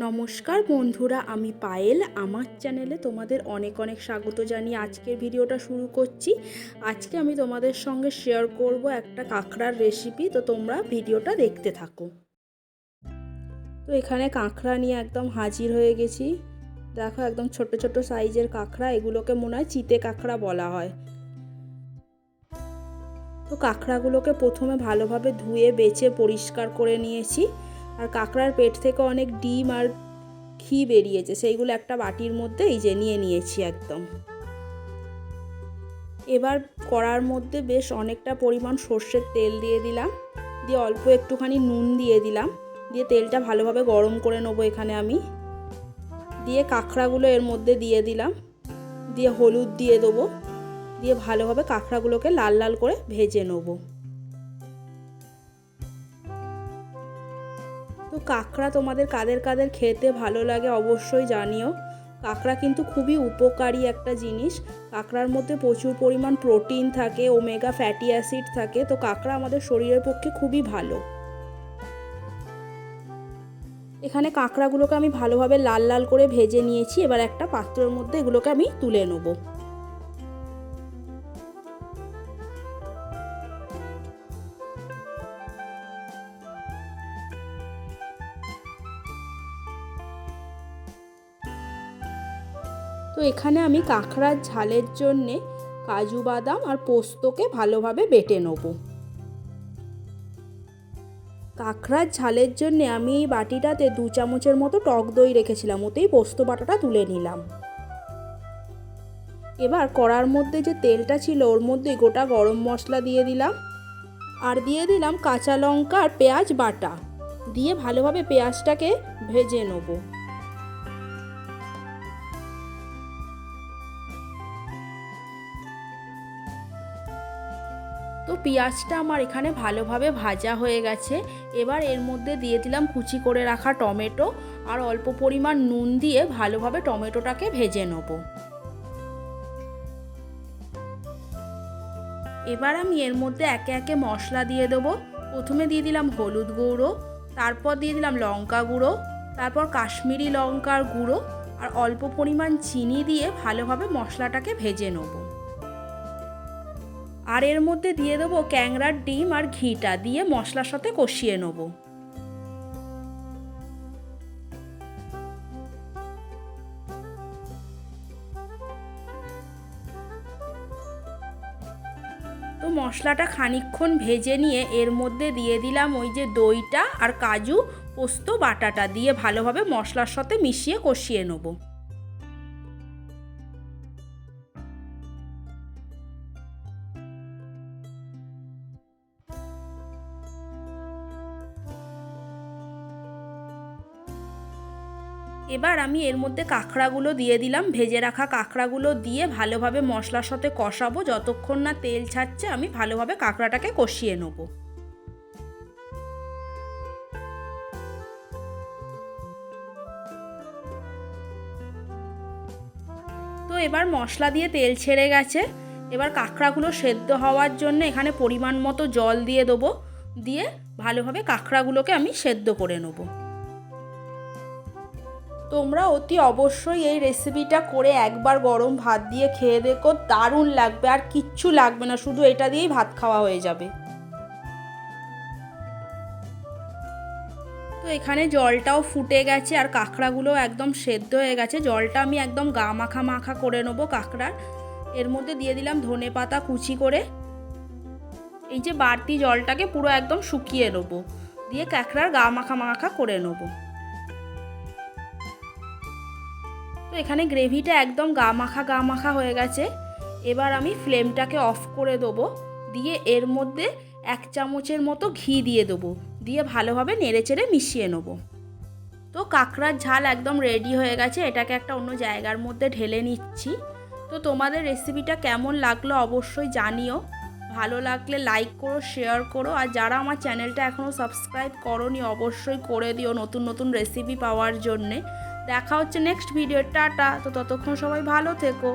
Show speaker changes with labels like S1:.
S1: নমস্কার বন্ধুরা, আমি পায়েল। আমার চ্যানেলে তোমাদের অনেক অনেক স্বাগত জানিয়ে আজকের ভিডিওটা শুরু করছি। আজকে আমি তোমাদের সঙ্গে শেয়ার করব একটা কাঁকড়ার রেসিপি তো তোমরা ভিডিওটা দেখতে থাকো। তো এখানে কাঁকড়া নিয়ে একদম হাজির হয়ে গেছি। দেখো একদম ছোট ছোট সাইজের কাঁকড়া, এগুলোকে মনে হয় চিতে কাঁকড়া বলা হয়। তো কাঁকড়াগুলোকে প্রথমে ভালোভাবে ধুয়ে, বেছে, পরিষ্কার করে নিয়েছি। আর কাঁকড়ার পেট থেকে অনেক ডিম আর ঘি বেরিয়েছে, সেইগুলো একটা বাটির মধ্যে এই যে নিয়ে নিয়েছি একদম। এবার কড়ার মধ্যে বেশ অনেকটা পরিমাণ সর্ষের তেল দিয়ে দিলাম, দিয়ে অল্প একটুখানি নুন দিয়ে দিলাম, দিয়ে তেলটা ভালোভাবে গরম করে নেব এখানে আমি। দিয়ে কাঁকড়াগুলো এর মধ্যে দিয়ে দিলাম, দিয়ে হলুদ দিয়ে দেবো, দিয়ে ভালোভাবে কাঁকড়াগুলোকে লাল লাল করে ভেজে নেব। তো কাঁকড়া তোমাদের কাদের কাদের খেতে ভালো লাগে অবশ্যই জানিও। কাঁকড়া কিন্তু খুবই উপকারী একটা জিনিস। কাঁকড়ার মধ্যে প্রচুর পরিমাণ প্রোটিন থাকে, ওমেগা ফ্যাটি অ্যাসিড থাকে, তো কাঁকড়া আমাদের শরীরের পক্ষে খুবই ভালো। এখানে কাঁকড়াগুলোকে আমি ভালোভাবে লাল লাল করে ভেজে নিয়েছি। এবার একটা পাত্রের মধ্যে এগুলোকে আমি তুলে নেব। তো এখানে আমি কাঁকড়ার ঝালের জন্যে কাজু বাদাম আর পোস্তকে ভালোভাবে বেটে নেব। কাঁকড়ার ঝালের জন্যে আমি এই বাটিটাতে দু চামচের মতো টক দই রেখেছিলাম, ওতেই পোস্ত বাটাটা তুলে নিলাম। এবার কড়ার মধ্যে যে তেলটা ছিল, ওর মধ্যে গোটা গরম মশলা দিয়ে দিলাম আর দিয়ে দিলাম কাঁচা লঙ্কা আর পেঁয়াজ বাটা। দিয়ে ভালোভাবে পেঁয়াজটাকে ভেজে নেব। পেঁয়াজটা আমার এখানে ভালোভাবে ভাজা হয়ে গেছে। এবার এর মধ্যে দিয়ে দিলাম কুচি করে রাখা টমেটো আর অল্প পরিমাণ নুন দিয়ে ভালোভাবে টমেটোটাকে ভেজে নেব। এবার আমি এর মধ্যে একে একে মশলা দিয়ে দেবো। প্রথমে দিয়ে দিলাম হলুদ গুঁড়ো, তারপর দিয়ে দিলাম লঙ্কা গুঁড়ো, তারপর কাশ্মীরি লঙ্কার গুঁড়ো আর অল্প পরিমাণ চিনি দিয়ে ভালোভাবে মশলাটাকে ভেজে নেব। আর এর মধ্যে দিয়ে দেবো ক্যাংরার ডিম আর ঘিটা দিয়ে মশলার সাথে কষিয়ে নেব। তো মশলাটা খানিক্ষণ ভেজে নিয়ে এর মধ্যে দিয়ে দিলাম ওই যে দইটা আর কাজু, পোস্ত, বাটাটা দিয়ে ভালোভাবে মশলার সাথে মিশিয়ে কষিয়ে নেব। এবার আমি এর মধ্যে কাঁকড়াগুলো দিয়ে দিলাম। ভেজে রাখা কাঁকড়াগুলো দিয়ে ভালোভাবে মশলার সাথে কষাবো। যতক্ষণ না তেল ছাড়ছে, আমি ভালোভাবে কাঁকড়াটাকে কষিয়ে নেব। তো এবার মশলা দিয়ে তেল ছেড়ে গেছে। এবার কাঁকড়াগুলো সেদ্ধ হওয়ার জন্য এখানে পরিমাণ মতো জল দিয়ে দেবো। দিয়ে ভালোভাবে কাঁকড়াগুলোকে আমি সেদ্ধ করে নেব। তোমরা অতি অবশ্যই এই রেসিপিটা করে একবার গরম ভাত দিয়ে খেয়ে দেখো, দারুণ লাগবে, আর কিচ্ছু লাগবে না, শুধু এটা দিয়েই ভাত খাওয়া হয়ে যাবে। তো এখানে জলটাও ফুটে গেছে, আর কাঁকড়াগুলো একদম সেদ্ধ হয়ে গেছে। জলটা আমি একদম গা মাখা মাখা করে নেব কাঁকড়ার। এর মধ্যে দিয়ে দিলাম ধনে পাতা কুচি করে। এই যে বাড়তি জলটাকে পুরো একদম শুকিয়ে নেব। দিয়ে কাঁকড়ার গা মাখা মাখা করে নেব। তো এখানে গ্রেভিটা একদম গা মাখা গা মাখা হয়ে গেছে। এবার আমি ফ্লেমটাকে অফ করে দেবো। দিয়ে এর মধ্যে এক চামচের মতো ঘি দিয়ে দেবো। দিয়ে ভালোভাবে নেড়েচেড়ে মিশিয়ে নেব। তো কাঁকড়ার ঝাল একদম রেডি হয়ে গেছে। এটাকে একটা অন্য জায়গার মধ্যে ঢেলে নিচ্ছি। তো তোমাদের রেসিপিটা কেমন লাগল অবশ্যই জানিও। ভালো লাগলে লাইক করো শেয়ার করো। আর যারা আমার চ্যানেলটা এখনও সাবস্ক্রাইব করনি, অবশ্যই করে দিও নতুন নতুন রেসিপি পাওয়ার জন্যে। দেখা হচ্ছে নেক্সট ভিডিও টাটা। তো ততক্ষণ সবাই ভালো থেকো।